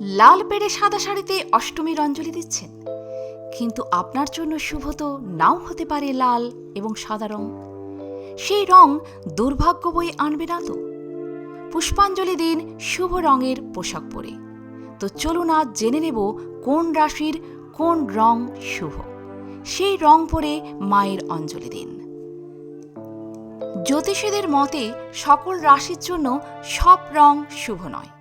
লাল পেড়ে সাদা শাড়িতে অষ্টমীর অঞ্জলি দিচ্ছেন। কিন্তু আপনার জন্য শুভ তো নাও হতে পারে লাল এবং সাদা রং। সেই রং দুর্ভাগ্য বই আনবে না তো। পুষ্পাঞ্জলি দিন শুভ রঙের পোশাক পরে। তো চলুন আজ জেনে নেব কোন রাশির কোন রং শুভ। সেই রং পরে মায়ের অঞ্জলি দিন। জ্যোতিষীদের মতে সকল রাশির জন্য সব রং শুভ নয়।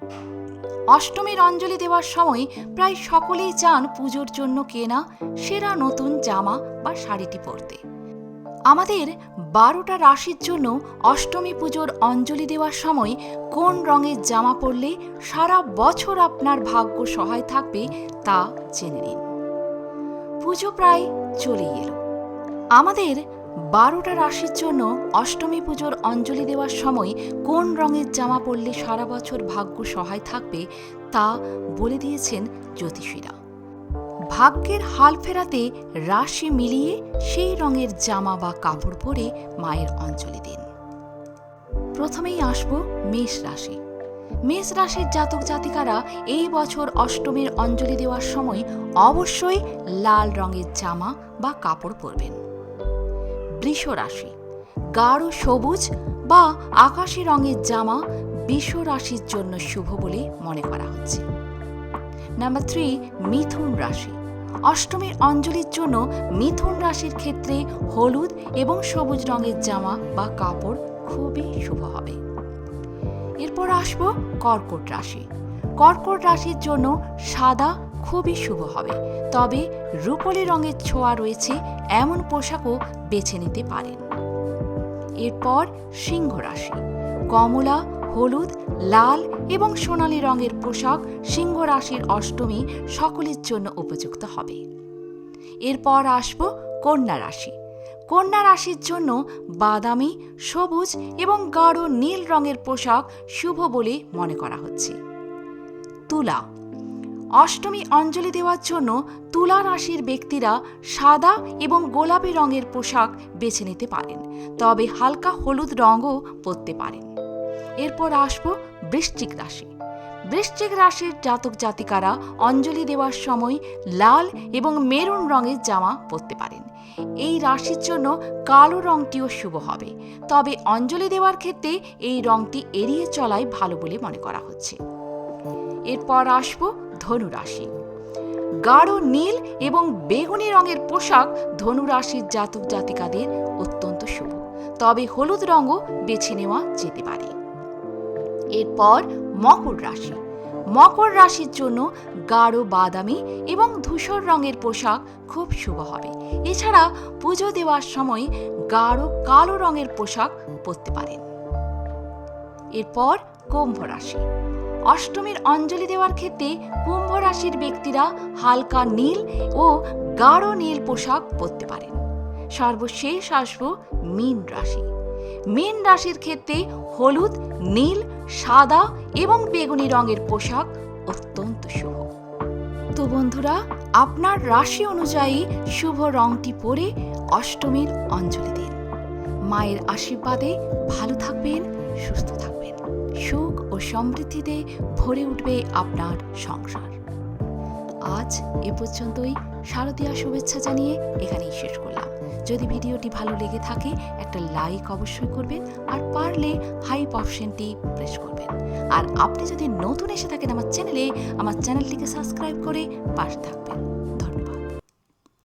অষ্টমীর অঞ্জলি দেওয়ার সময় প্রায় সকলেই চান পুজোর জন্য কেনা, সেরা নতুন জামা বা শাড়িটি পরতে। আমাদের বারোটা রাশির জন্য অষ্টমী পুজোর অঞ্জলি দেওয়ার সময় কোন রঙের জামা পরলে সারা বছর আপনার ভাগ্য সহায় থাকবে তা জেনে নিন। পুজো প্রায় চলেই এলো। আমাদের বারোটা রাশির জন্য অষ্টমী পুজোর অঞ্জলি দেওয়ার সময় কোন রঙের জামা পরলে সারা বছর ভাগ্য সহায় থাকবে তা বলে দিয়েছেন জ্যোতিষীরা। ভাগ্যের হাল ফেরাতে রাশি মিলিয়ে সেই রঙের জামা বা কাপড় পরে মায়ের অঞ্জলি দিন। প্রথমেই আসব মেষ রাশি। মেষ রাশির জাতক জাতিকারা এই বছর অষ্টমীর অঞ্জলি দেওয়ার সময় অবশ্যই লাল রঙের জামা বা কাপড় পরবেন। বৃষ রাশি গাঢ় সবুজ বা আকাশি রঙের জামা বৃষ রাশির জন্য শুভ বলে মনে করা হচ্ছে। নাম্বার থ্রি মিথুন রাশি। অষ্টমীর অঞ্জলির জন্য মিথুন রাশির ক্ষেত্রে হলুদ এবং সবুজ রঙের জামা বা কাপড় খুবই শুভ হবে। এরপর আসব কর্কট রাশি। কর্কট রাশির জন্য সাদা খুবই শুভ হবে। তবে রূপলি রঙের ছোঁয়া রয়েছে, এমন পোশাকও বেছে নিতে পারেন। এরপর সিংহ রাশি। কমলা, হলুদ, লাল এবং সোনালী রঙের পোশাক সিংহ রাশির অষ্টমী সকলের জন্য উপযুক্ত হবে। এরপর আসব কন্যা রাশি। কন্যা রাশির জন্য বাদামি, সবুজ এবং গাঢ় নীল রঙের পোশাক শুভ বলে মনে করা হচ্ছে। তুলা। অষ্টমী অঞ্জলি দেওয়ার জন্য তুলা রাশির ব্যক্তিরা সাদা এবং গোলাপি রঙের পোশাক বেছে নিতে পারেন। তবে হালকা হলুদ রঙও পরতে পারেন। এরপর আসব বৃশ্চিক রাশি। বৃশ্চিক রাশির জাতক জাতিকারা অঞ্জলি দেওয়ার সময় লাল এবং মেরুন রঙের জামা পরতে পারেন। এই রাশির জন্য কালো রঙটিও শুভ হবে। তবে অঞ্জলি দেওয়ার ক্ষেত্রে এই রঙটি এড়িয়ে চলাই ভালো বলে মনে করা হচ্ছে। এরপর আসব ধনুরাশি। গাঢ় নীল এবং বেগুনি রঙের পোশাক ধনু রাশির জাতক জাতিকাদের অত্যন্ত শুভ। তবে হলুদ রঙও বেছে নেওয়া যেতে পারে। এরপর মকর রাশি। মকর রাশির জন্য গাঢ় বাদামি এবং ধূসর রঙের পোশাক খুব শুভ হবে। এছাড়া পুজো দেওয়ার সময় গাঢ় কালো রঙের পোশাক পরতে পারেন। এরপর কুম্ভ রাশি। অষ্টমীর অঞ্জলি দেওয়ার ক্ষেত্রে কুম্ভ রাশির ব্যক্তিরা হালকা নীল ও গাঢ় নীল পোশাক পরতে পারেন। সর্বশেষ আসব মীন রাশি। মীন রাশির ক্ষেত্রে হলুদ, নীল, সাদা এবং বেগুনি রঙের পোশাক অত্যন্ত শুভ। তো বন্ধুরা, আপনার রাশি অনুযায়ী শুভ রংটি পরে অষ্টমীর অঞ্জলি দিন। মায়ের আশীর্বাদে ভালো থাকবেন, সুস্থ থাকবেন। সুখ সমৃদ্ধিতে ভরে উঠবে আপনার সংসার। আজ এ পর্যন্তই। শারদীয়া শুভেচ্ছা জানিয়ে এখানেই শেষ করলাম। যদি ভিডিওটি ভালো লেগে থাকে, একটা লাইক অবশ্যই করবেন আর পারলে হাইপ অপশনটি প্রেস করবেন। আর আপনি যদি নতুন এসে থাকেন আমার চ্যানেলে আমার চ্যানেলটিকে সাবস্ক্রাইব করে পাশে থাকবেন।